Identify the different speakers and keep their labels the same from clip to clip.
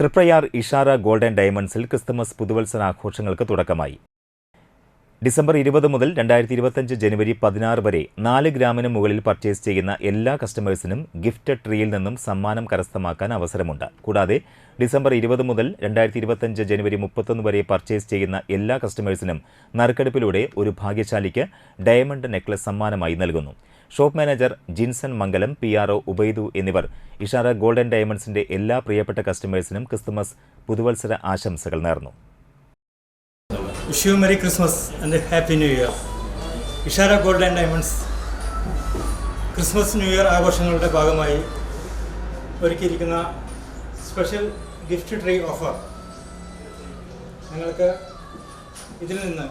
Speaker 1: Triprayar Ishara golden ഡയമണ്ട്സിൽ Christmas പുതുവത്സര ആഘോഷങ്ങൾക്ക് തുടക്കമായി. ഡിസംബർ ഇരുപത് മുതൽ രണ്ടായിരത്തി ഇരുപത്തഞ്ച് ജനുവരി പതിനാറ് വരെ നാല് ഗ്രാമിന് മുകളിൽ പർച്ചേസ് ചെയ്യുന്ന എല്ലാ കസ്റ്റമേഴ്സിനും ഗിഫ്റ്റ് ട്രീയിൽ നിന്നും സമ്മാനം കരസ്ഥമാക്കാൻ അവസരമുണ്ട്. കൂടാതെ ഡിസംബർ ഇരുപത് മുതൽ രണ്ടായിരത്തി ഇരുപത്തഞ്ച് ജനുവരി മുപ്പത്തൊന്ന് വരെ പർച്ചേസ് ചെയ്യുന്ന എല്ലാ കസ്റ്റമേഴ്സിനും നറുക്കെടുപ്പിലൂടെ ഒരു ഭാഗ്യശാലിക്ക് ഡയമണ്ട് നെക്ലസ് സമ്മാനമായി നൽകുന്നു. Shop manager Jinson Mangalam P R O Ubaid എന്നിവർ ഇഷാറ ഗോൾഡൻ ഡയമണ്ട്സിന്റെ എല്ലാ പ്രിയപ്പെട്ട കസ്റ്റമേഴ്സിനും ക്രിസ്തുമസ് പുതുവത്സര ആശംസകൾ നേർന്നു.
Speaker 2: Wish merry Christmas and happy new year Ishara gold diamonds Christmas new year ആഘോഷങ്ങളുടെ ഭാഗമായി ഒരുക്കിയിരിക്കുന്ന സ്പെഷ്യൽ ഗിഫ്റ്റ് ട്രീ ഓഫർ ഞങ്ങൾക്ക് ഇതിൽ നിന്ന്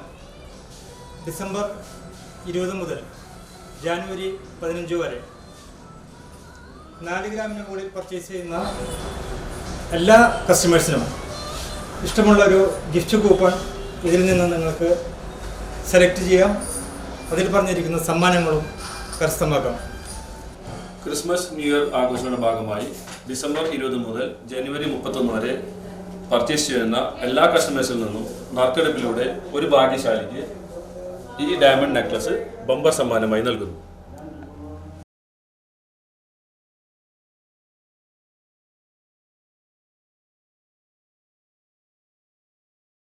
Speaker 2: ഡിസംബർ ഇരുപത് മുതൽ ജാനുവരി പതിനഞ്ച് വരെ. നാല് ഗ്രാമിന് മുകളിൽ പർച്ചേസ് ചെയ്യുന്ന എല്ലാ കസ്റ്റമേഴ്സിനും ഇഷ്ടമുള്ള ഒരു ഗിഫ്റ്റ് കൂപ്പൺ ഇതിൽ നിന്ന് നിങ്ങൾക്ക് സെലക്ട് ചെയ്യാം. അതിൽ പറഞ്ഞിരിക്കുന്ന സമ്മാനങ്ങളും കരസ്ഥമാക്കാം.
Speaker 3: ക്രിസ്മസ് ന്യൂ ഇയർ ആഘോഷങ്ങളുടെ ഭാഗമായി ഡിസംബർ ഇരുപത് മുതൽ ജനുവരി മുപ്പത്തൊന്ന് വരെ പർച്ചേസ് ചെയ്യുന്ന എല്ലാ കസ്റ്റമേഴ്സിൽ നിന്നും നറുക്കെടുപ്പിലൂടെ ഒരു ഭാഗ്യശാലിക്ക് ഈ ഡയമണ്ട് നെക്ലസ് ബമ്പർ സമ്മാനമായി നൽകുന്നു.